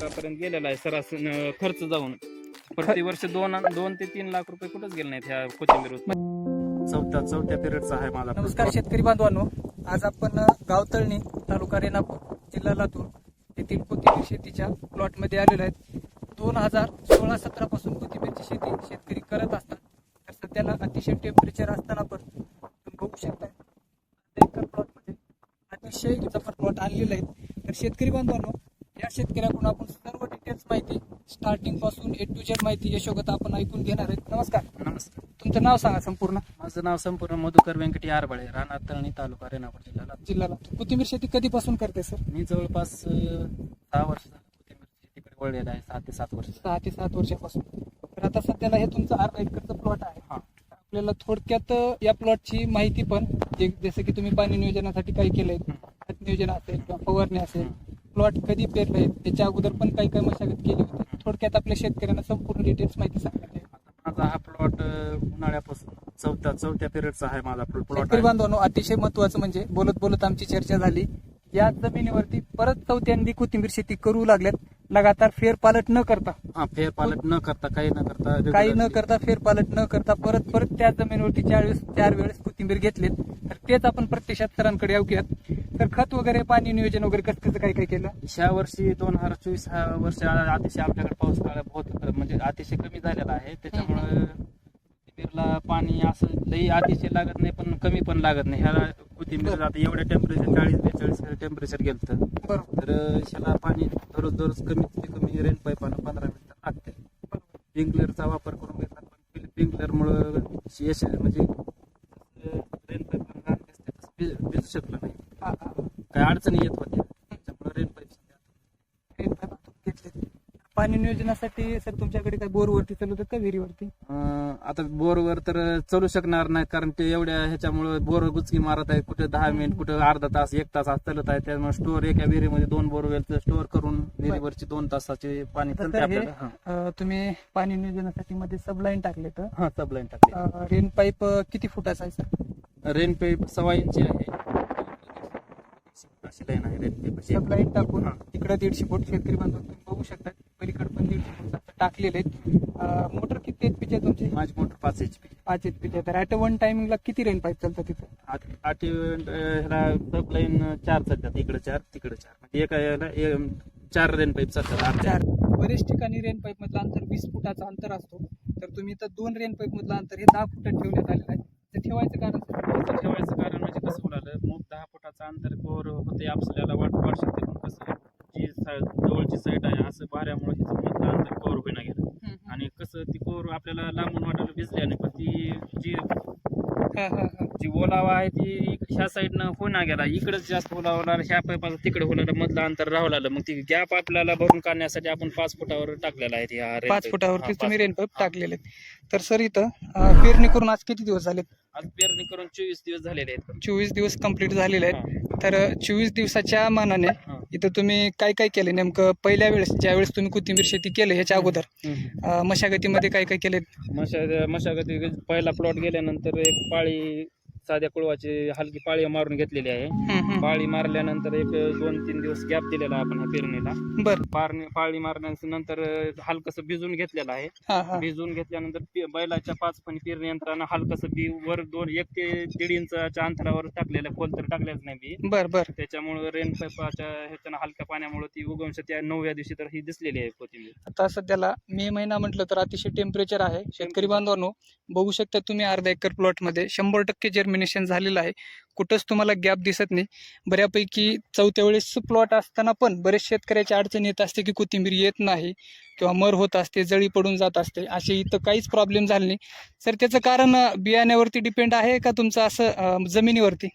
लाखापर्यंत गेलेला आहे सरास खर्च जाऊन. प्रतिवर्ष दोन दोन ते तीन लाख रुपये कुठंच गेले नाहीत ह्या कोथिंबीर उत्पादन चौथ्या चौथ्या पिरियडचा आहे माझा नमस्कार शेतकरी बांधवांनो आज आपण गाव तळणी तालुका रेणापूर जिल्हा लातूर येथील कोथिंबीर शेतीच्या प्लॉटमध्ये आलेलो आहेत. दोन हजार सोळा सतरा पासून कोथिंबीरची शेती शेतकरी करत असतात. तर सध्याला अतिशय टेम्परेचर असताना पण तुम्ही बघू शकता एकर प्लॉटमध्ये अतिशय जबर प्लॉट आणलेले आहेत. तर शेतकरी बांधवांनो या शेतकऱ्याकडून आपण सर्व डिटेल्स माहिती स्टार्टिंगपासून ए टू जेड माहिती यशोगत आपण ऐकून घेणार आहेत. नमस्कार. नमस्कार. तुमचं नाव सांगा संपूर्ण. माझं नाव संपूर्ण मधुकर व्यंकटी आरबळे राहणार तळणी तालुका रेणापूर जिल्ह्याला. जिल्हा लातूर कोथिंबीर शेती कधीपासून करते सर? मी जवळपास अं, सहा वर्ष झालं कोथिंबीर शेतीकडे वळलेलं आहे सहा ते सात वर्ष. सहा ते सात वर्षापासून. तर आता सध्याला हे तुमचं अर्धा एकरचं प्लॉट आहे. हा. आपल्याला थोडक्यात या प्लॉटची माहिती पण जे- जसं की तुम्ही पाणी नियोजनासाठी काही केलंय. खत नियोजन असेल किंवा फवारणी असेल प्लॉट कधी पेरलंय त्याच्या अगोदर पण काही काही मशागत केली होती. थोडक्यात आपल्या शेतकऱ्यांना संपूर्ण डिटेल्स माहिती सांगण्यात येईल. माझा हा प्लॉट उन्हाळ्यापासून चौथ्या चौथ्या पिरियडचा आहे माझा प्लॉट शेतकरी बांधवांनो अतिशय महत्वाचं म्हणजे बोलत बोलत आमची चर्चा झाली. या जमिनीवरती परत चौथ्यांदी कोथिंबीर शेती करू लागल्यात. लगातार फेरपालट न करता. हा फेर पालट न करता काही न करता काही न. करता फेरपालट न करता परत परत त्या जमिनीवरती चार वेळेस चार वेळेस कोथिंबीर घेतलीत. तेच आपण प्रत्यक्षात सरांकडे ऐकूयात तर खत वगैरे पाणी नियोजन वगैरे कसं कसं काय काय केलं? ह्या वर्षी दोन हजार चोवीस हा वर्ष अतिशय आपल्याकडे पाऊस काळ बहुत म्हणजे अतिशय कमी झालेला आहे. त्याच्यामुळे कोथिंबीरला पाणी असं लई अतिशय लागत नाही पण कमी पण लागत नाही. ह्याला कोथिंबीर आता एवढ्या टेम्परेचर चाळीस बेचाळीस टेम्परेचर गेलं बरोबर. तर ह्याला पाणी दररोज दररोज कमीत कमी रेन पाईपानं पंधरा मिनिटं लागते. स्प्रिंकलरचा वापर करून घेतला पण स्प्रिंकलरमुळं यश म्हणजे रेन पाईप भिजू शकलं नाही. काही अडचणी येत होत्या. त्याच्यामुळे रेन पाईप pipe आपण घेतले. पाणी नियोजनासाठी सर तुमच्याकडे काय बोरवरती चालवतात का विहिरीवरती? आता बोरवर तर चालू शकणार नाही कारण ते एवढ्या ह्याच्यामुळे बोर गुचकी मारत आहे. कुठे दहा मिनिट कुठे अर्धा तास एक तास चालत आहे. त्यामुळे स्टोअर एका विहिरीमध्ये दोन बोरवेलचं स्टोअर करून विहिरीवरची दोन तासाचे पाणी तुम्ही पाणी नियोजनासाठी मध्ये सबलाईन टाकले तर सबलाईन टाकले. रेन पाईप किती फुटाचा आहे सर? रेन पाईप सव्वा इंची आहे. अशी लाईन आहे रेन पाईप सबलाईन टाकून हा. तिकडे दीडशे फूट शेतकरी बांधव. तुम्ही बघू शकता पलीकडे पण दीडशे फूट टाकलेले आहेत. मोटर किती एच पीचे तुमचे? माझी मोटर पाच एच पी पाच एच पीचे तर ऍट वन टायमिंगला किती रेन पाईप चालतं तिथं? आठ ह्याला सबलाईन चार चालतात. इकडे चार तिकडे चार. म्हणजे एका याला ए- चार रेन पाईप चालतात अर्ध्या चार. बरेच ठिकाणी रेन पाईप मधलं अंतर वीस फुटाचं अंतर असतो. तर तुम्ही इथं दोन रेन पाईप मधलं अंतर हे दहा फुटात ठेवण्यात आलेलं आहे. ते ठेवायचं कारण ठेवायचं कारण म्हणजे कसं होणार मग दहा फुटाचं अंतर कोर होते आपल्याला वाट वाट शकते पण कसं जी जवळची साईड आहे असं भाऱ्यामुळे हिचं मधलं अंतर कोर होईना गेलं. आणि कसं ती कोर आपल्याला लांबून वाटायला भिजल्याने पण ती जी. जी ओलावा आहे ती ह्या साईडनं होईना गेला. इकडेच जास्त ओलावा लागला ह्या पाईपाचं तिकडे होणार मधलं अंतर राहू लागलं. मग ती गॅप आपल्याला भरून काढण्यासाठी आपण पाच फुटावर टाकलेला आहे पाच. फुटावरती तुम्ही पाच रेन पाईप हा. टाकलेले तर सर इथं पेरणी करून आज किती दिवस झालेत? आज पेरणी करून चोवीस दिवस झालेले आहेत. चोवीस दिवस कंप्लीट झालेले आहेत. तर चोवीस दिवसाच्या मानाने. इथं तुम्ही काय काय केलं? नेमकं पहिल्या वेळेस ज्या वेळेस तुम्ही कोथिंबीर शेती केलं ह्याच्या अगोदर. अं, मशागतीमध्ये काय काय केले मशा मशागती पहिला प्लॉट गेल्यानंतर एक पाळी साध्या कुळवाची हलकी पाळी मारून घेतलेली आहे. पाळी मारल्यानंतर एक दोन तीन दिवस गॅप दिलेला आपण ह्या पेरणीला. बर. पारणी पाळी मारल्यानंतर हलकस भिजून घेतलेलं आहे. भिजून घेतल्यानंतर बैलाच्या पाच फणी पेरणी यंत्रानं हलकस बी वर दोन एक ते दीड इंचाच्या अंतरावर टाकलेलं खोल तर टाकलेच नाही बी. बर बर. त्याच्यामुळे रेन पाईपाच्या ह्याच्यानं हलक्या पाण्यामुळे ती उगवंश त्या नवव्या दिवशी तर ही दिसलेली आहे कोथिंबीर. आता सध्याला मे महिना म्हटलं तर अतिशय टेम्परेचर आहे. शेतकरी बांधवांनो बघू शकता तुम्ही अर्धा एकर प्लॉटमध्ये शंभर टक्के जर्मिनेशन झालेलं आहे. कुठंच तुम्हाला गॅप दिसत नाही. बऱ्यापैकी चौथ्या वेळेस प्लॉट असताना पण बरेच शेतकऱ्याची अडचण येत असते की कोथिंबीर येत नाही किंवा मर होत असते जळी पडून जात असते. असे इथं काहीच प्रॉब्लेम झाले नाही. सर त्याचं कारण बियाण्यावरती डिपेंड आहे का तुमचं असं जमिनीवरती?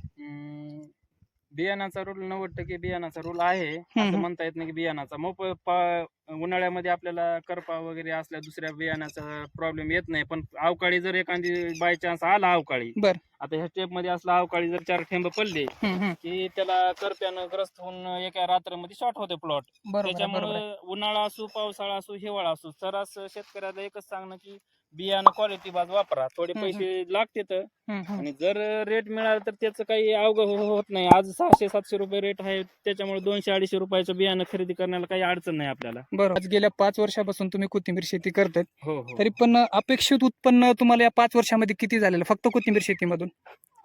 बियाणाचा रोल नव्वद टक्के बियाणाचा रोल आहे. असं म्हणता येत नाही की बियाणाचा मग प- पा- उन्हाळ्यामध्ये आपल्याला करपा वगैरे असल्या दुसऱ्या बियाणाचा प्रॉब्लेम येत नाही पण अवकाळी जर एखादी बाय चान्स आला अवकाळी. आता ह्या स्टेपमध्ये असला अवकाळी जर चार ठेंब पडले. की त्याला करप्यानं ग्रस्त होऊन एका रात्रमध्ये शॉर्ट होते प्लॉट. त्याच्यामुळे उन्हाळा असो पावसाळा असो हिवाळा असो सरास शेतकऱ्याला एकच सांगणं की बियाणं क्वालिटी बाज वापरा. थोडे पैसे लागतात. आणि जर रेट मिळाला तर त्याचं काही अवघड हो- होत नाही. आज सहाशे सातशे रुपये रेट आहे. त्याच्यामुळे दोनशे अडीचशे रुपयाचं बियाणं खरेदी करण्याला काही अडचण नाही आपल्याला. बरोबर. आज गेल्या पाच वर्षापासून तुम्ही कोथिंबीर शेती करताय हो हो. तरी पण अपेक्षित उत्पन्न तुम्हाला या पाच वर्षामध्ये किती झालेलं? फक्त कोथिंबीर शेतीमधून.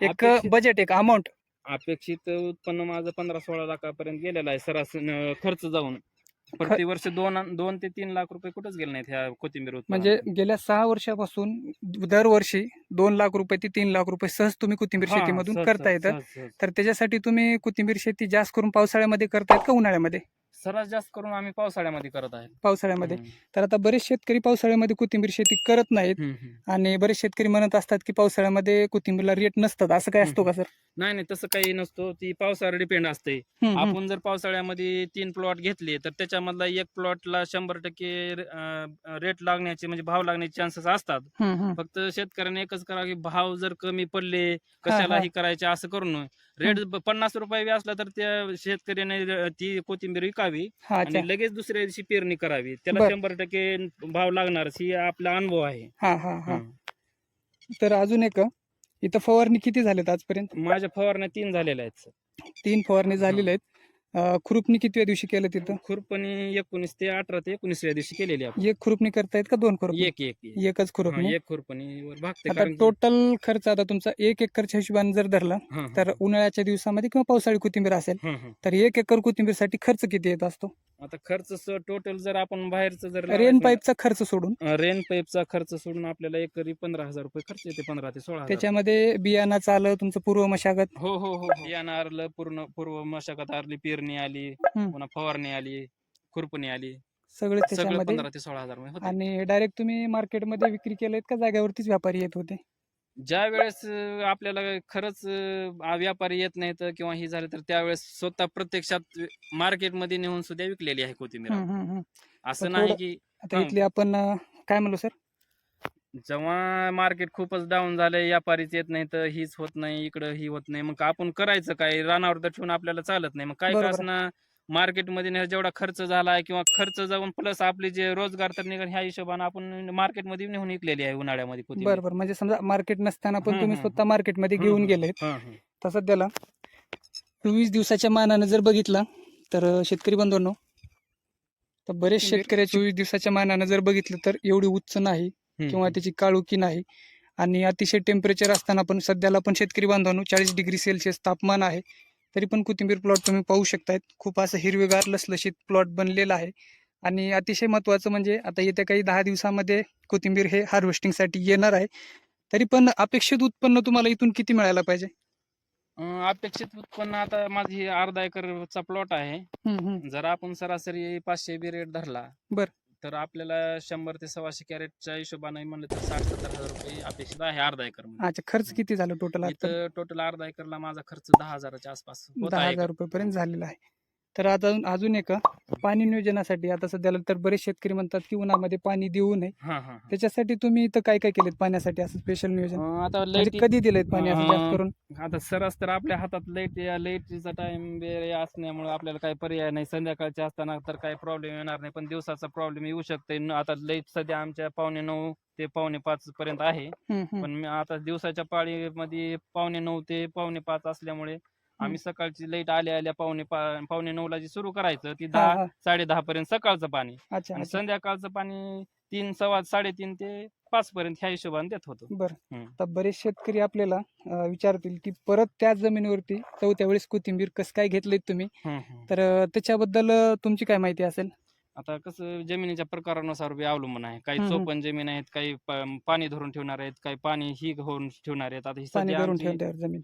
एक अपेक्षित- बजेट एक अमाऊंट अपेक्षित उत्पन्न माझं पंधरा सोळा लाखापर्यंत गेलेलं आहे. सरासरी खर्च जाऊन. प्रतिवर्ष दोन दोन ते तीन लाख रुपये कुठंच गेले नाहीत ह्या कोथिंबीर म्हणजे. गेल्या सहा वर्षापासून दरवर्षी दोन लाख रुपये ते तीन लाख रुपये सहज तुम्ही कोथिंबीर हा, शेतीमधून सहज- करता येतं. सहज- सहज. तर त्याच्यासाठी तुम्ही कोथिंबीर शेती जास्त करून पावसाळ्यामध्ये करतायत का उन्हाळ्यामध्ये? सर्वात जास्त करून आम्ही पावसाळ्यामध्ये करत आहे. पावसाळ्यामध्ये. तर आता बरेच शेतकरी पावसाळ्यामध्ये कोथिंबीर शेती करत नाहीत हम्म, हम्म. आणि बरेच शेतकरी म्हणत असतात की पावसाळ्यामध्ये कोथिंबीरला रेट नसतात. असं काय असतो का सर? नाही नाही तसं काही नसतो. ती पावसावर डिपेंड असते. हम्म, हम्म. आपण जर पावसाळ्यामध्ये तीन प्लॉट घेतले तर त्याच्यामधला एक प्लॉटला शंभर टक्के रेट लागण्याचे म्हणजे भाव लागण्याचे चान्सेस असतात. फक्त शेतकऱ्याने एकच करा की भाव जर कमी पडले हा. कशालाही करायचे असं करू नये. रेट पन्नास रुपये बी असला तर त्या शेतकऱ्याने ती कोथिंबीर विकावी आणि लगेच दुसऱ्या दिवशी पेरणी करावी. त्याला. शंभर टक्के भाव लागणारच. ही आपला अनुभव आहे. तर अजून एक इथं फवारणी किती झाल्यात आजपर्यंत? माझ्या फवारण्या तीन झालेल्या आहेत. तीन फवारणी झालेल्या आहेत. खुरपणी किती दिवशी केलं तिथं खुरपणी एकोणीस ते अठरा ते एकोणीसव्या दिवशी केलेली आपण एक खुरपणी करतायत का दोन खुरपणी एक एक एक. एकच हा, खुरपणी एक खुरपणीवर भागते आता कारण की- टोटल खर्च आता तुमचा एक एकरच्या हिशोबाने जर धरला हा, हा. तर उन्हाळ्याच्या दिवसामध्ये किंवा पावसाळी कोथिंबीर असेल हा, हा. तर एक एकर कोथिंबीरसाठी खर्च किती येत असतो आता खर्च टोटल जर आपण बाहेरचं जर रेन पाईपचा खर्च सोडून? रेन पाईपचा खर्च सोडून आपल्याला एकरी पंधरा हजार रुपये खर्च येते पंधरा ते सोळा. त्याच्यामध्ये बियाणाचं आलं तुमचं पूर्व मशागत? हो हो हो. बियाणं आरलं पूर्ण पूर्व मशागत आरली पेरणी आली. पुन्हा फवारणी आली खुरपणी आली. सगळं त्याच्यामध्ये? पंधरा ते सोळा हजार. आणि डायरेक्ट तुम्ही मार्केटमध्ये विक्री केलेत का? जागेवरतीच व्यापारी येत होते? ज्या वेळेस आपल्याला खरंच व्यापारी येत नाहीत किंवा हे झालं तर त्यावेळेस स्वतः प्रत्यक्षात मार्केटमध्ये नेऊन सुद्धा विकलेली आहे कोथिंबीर. असं नाही की आता. इथली आपण काय म्हणलो सर? जेव्हा मार्केट खूपच डाऊन झालंय व्यापारीच येत नाही तर हीच होत नाही इकडं ही होत नाही मग आपण करायचं काय? रानावर तर ठेवून आपल्याला चालत नाही मग काय असणार मार्केटमध्ये ने जेवढा खर्च झालाय किंवा खर्च जाऊन प्लस आपले जे रोजगार तर निघाल ह्या हिशोबाने आपण मार्केटमध्ये नेऊन विकलेली आहे उन्हाळ्यामध्ये. बरोबर म्हणजे समजा मार्केट नसताना पण तुम्ही स्वतः मार्केटमध्ये घेऊन हा, हा. तर सध्याला चोवीस दिवसाच्या मानानं जर बघितला तर शेतकरी बंधूंनो तर बरेच कोथिंबीर- शेतकरी चोवीस दिवसाच्या मानानं जर बघितलं तर एवढी उच्च नाही किंवा. त्याची काळुकी नाही आणि अतिशय टेम्परेचर असताना पण सध्याला पण शेतकरी बांधवांनो चाळीस डिग्री सेल्सिअस तापमान आहे तरी पण कोथिंबीर प्लॉट तुम्ही पाहू शकतायत. खूप असं हिरवेगार लसलशीत प्लॉट बनलेला आहे. आणि अतिशय महत्त्वाचं म्हणजे आता येत्या काही दहा दिवसामध्ये कोथिंबीर हे हार्वेस्टिंगसाठी येणार आहे. तरी पण अपेक्षित उत्पन्न तुम्हाला इथून किती मिळायला पाहिजे? अपेक्षित उत्पन्न आता माझी अर्धा एकरचा प्लॉट आहे. जर आपण सरासरी पाचशे बी रेट धरला बर. तर आपल्याला शंभर ते सव्वाशे कॅरेटच्या हिशोबाने म्हणलं तर साठ सत्तर हजार रुपये अपेक्षित आहे अर्धा एकर अच्छा खर्च किती झाला टोटल इथं टोटल अर्धा एकरला माझा खर्च दहा हजाराच्या आसपास होत दहा आहे हजार रुपयेपर्यंत झालेला आहे. तर आता अजून एक पाणी नियोजनासाठी आता सध्याला तर बरेच शेतकरी म्हणतात की उन्हामध्ये पाणी देऊ नये. हा, हा, हा. त्याच्यासाठी तुम्ही इथं काय काय केलेत पाण्यासाठी असं स्पेशल नियोजन? अं, आता म्हणजे लाइट कधी दिलेत पाणी असं जास्त अं, करून? आता सरस तर आपल्या हातात लाइट लाईटचा टाइम असल्यामुळे आपल्याला काही पर्याय नाही. संध्याकाळचे असताना तर काही प्रॉब्लेम येणार नाही. पण दिवसाचा प्रॉब्लेम येऊ शकते. न- आता लाइट सध्या आमच्या पावणे नऊ ते पावणे पाच पर्यंत आहे. हम्म, हम्म. पण मी आता दिवसाच्या पाळीमध्ये पावणे नऊ ते पावणे पाच असल्यामुळे आम्ही सकाळची लाइट आल्या आल्या पावणे पा- पावणे नऊ ला जी सुरू करायचं ती हा, दहा हा. साडे दहा पर्यंत सकाळचं पाणी अच्छा आणि अच्छा. संध्याकाळचं पाणी तीन सव्वा साडेतीन ते पाच पर्यंत ह्या हिशोबाने देत होतो बरं हम्म. आता बरेच शेतकरी आपल्याला अं, विचारतील की परत त्याच जमिनीवरती चौथ्या वेळेस कोथिंबीर कसं काय घेतलेत तुम्ही हम्म, हम्म. तर अं, त्याच्याबद्दल अं, तुमची काय माहिती असेल आता कसं जमिनीच्या प्रकारानुसार बी अवलंबून आहे काही हम्म, हम्म. चोपन जमीन आहेत काही प- पाणी धरून ठेवणार आहेत काही पाणी ही होऊन ठेवणार आहेत आता ही पाणी सध्या आमची- जमीन?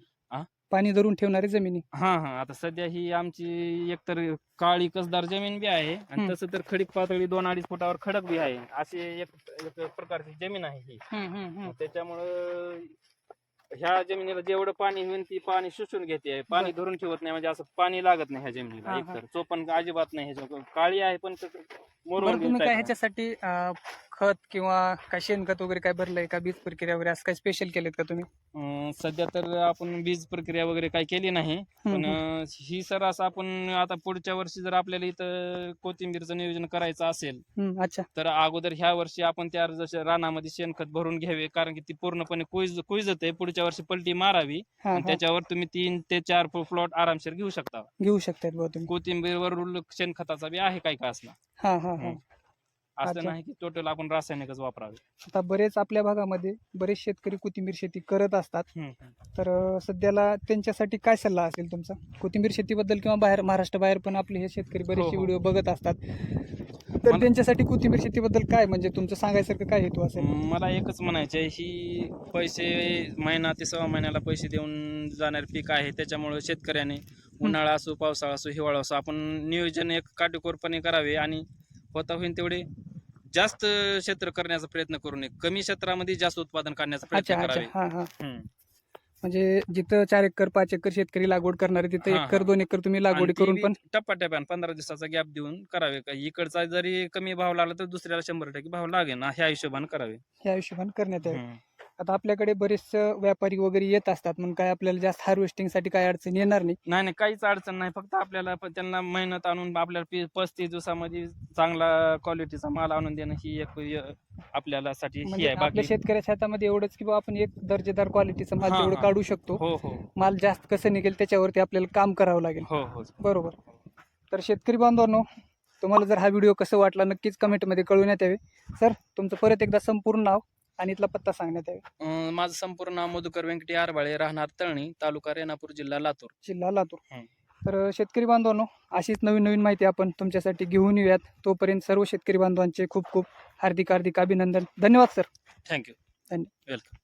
पाणी धरून ठेवणारी जमिनी. हा हा. आता सध्या ही आमची एकतर काळी कसदार जमीन बी आहे आणि हम्म. तसं तर खडीक पातळी दोन अडीच फुटावर खडक बी आहे. अशी एक एक प्रकारची जमीन आहे ही. त्याच्यामुळं ह्या जमिनीला जेवढं पाणी होईल ती पाणी शोषून घेते. पाणी धरून ठेवत नाही म्हणजे असं पाणी लागत नाही ह्या जमिनीला. हा, हा. एकतर चोपण अजिबात नाही. ह्याच्या काळी आहे पण कसं बरं मोरवून तुम्ही काय. ह्याच्यासाठी अं, खत किंवा काय शेणखत वगैरे काय भरलंय का? बीज प्रक्रिया वगैरे असं काय स्पेशल केलेत का तुम्ही? अं, सध्या तर आपण बीज प्रक्रिया वगैरे काही केली नाही. पण अं, ही सर असं आपण आता पुढच्या वर्षी जर आपल्याला इथं कोथिंबीरचं नियोजन करायचं असेल हम्म, अच्छा. तर अगोदर ह्या वर्षी आपण त्या जसं रानामध्ये शेणखत भरून घ्यावे कारण की ती पूर्णपणे कुज कुजत आहे. पुढच्या वर्षी पलटी मारावी. हा आणि हा. त्याच्यावर तुम्ही तीन ते चार प्लॉट आरामशीर घेऊ शकता. घेऊ शकतात बुवा तुम्ही. कोथिंबीरवर शेणखताचा बी आहे काही का असला. हा हा हा. हम्म. असं अच्छा. नाही की टोटल आपण रासायनिकच वापरावे. आता बरेच आपल्या भागामध्ये बरेच शेतकरी कोथिंबीर शेती करत असतात. हम्म. तर अं, सध्याला त्यांच्यासाठी काय सल्ला असेल तुमचा? कोथिंबीर शेतीबद्दल किंवा बाहेर महाराष्ट्र बाहेर पण आपले हे शेतकरी बरेचसे हो. व्हिडिओ बघत असतात. तर मला- त्यांच्यासाठी कोथिंबीर शेतीबद्दल काय म्हणजे तुमचं सांगायसारखं काय हेतू असेल? मला एकच म्हणायचं आहे ही पैसे महिना ते सव्वा महिन्याला पैसे देऊन जाणारे पीक आहे. त्याच्यामुळे शेतकऱ्याने उन्हाळा असो पावसाळा असो हिवाळा असो आपण नियोजन एक काटेकोरपणे करावे आणि होता होईल तेवढे. जास्त क्षेत्र करण्याचा प्रयत्न करू नये. कमी क्षेत्रामध्ये जास्त उत्पादन करण्याचा अच्छा प्रयत्न अच्छा. करावे. हा हा. हम्म. म्हणजे जिथं चार एकर पाच एकर शेतकरी लागवड करणारे तिथं हा, एकर. दोन एकर तुम्ही लागवड आणि ती करून बी पण टप्प्याटप्प्यानं पंधरा दिवसाचा गॅप देऊन करावे. का इकडचा जरी कमी भाव लागला तर दुसऱ्याला शंभर टक्के भाव लागेल ना ह्या हिशोबाने करावे. या हिशोबाने करण्यात यावे. हम्म. आता आपल्याकडे बरेच व्यापारी वगैरे येत असतात मग काय आपल्याला जास्त हार्वेस्टिंगसाठी काय अडचण येणार नाही? नाही नाही काहीच अडचण नाही. फक्त आपल्याला त्यांना मेहनत आणून आपल्याला पी- पस्तीस दिवसामध्ये चांगला क्वालिटीचा माल आणून देणं ही एक य- आपल्याला साठी ही म्हणजे आहे आपल्या बाकी शेतकऱ्याच्या हातामध्ये एवढंच की बा आपण एक दर्जेदार क्वालिटीचा माल हा, तेवढं हा. काढू शकतो हो हो. माल जास्त कसं निघेल त्याच्यावरती आपल्याला काम करावं लागेल. हो हो. बरोबर. तर शेतकरी बांधवांनो तुम्हाला जर हा व्हिडिओ कसं वाटला नक्कीच कमेंटमध्ये कळवण्यात यावे सर तुमचं परत एकदा संपूर्ण नाव आणि इथला पत्ता सांगण्यात यावे अं, माझं संपूर्ण नाव मधुकर व्यंकटी आरबाळे राहणार तळणी तालुका रेणापूर जिल्हा लातूर. जिल्हा लातूर. तर शेतकरी बांधवांनो अशीच नवीन नवीन माहिती आपण तुमच्यासाठी घेऊन येऊयात. तोपर्यंत सर्व शेतकरी बांधवांचे खूप खूप हार्दिक हार्दिक अभिनंदन. धन्यवाद सर. थँक्यू धन्य- वेलकम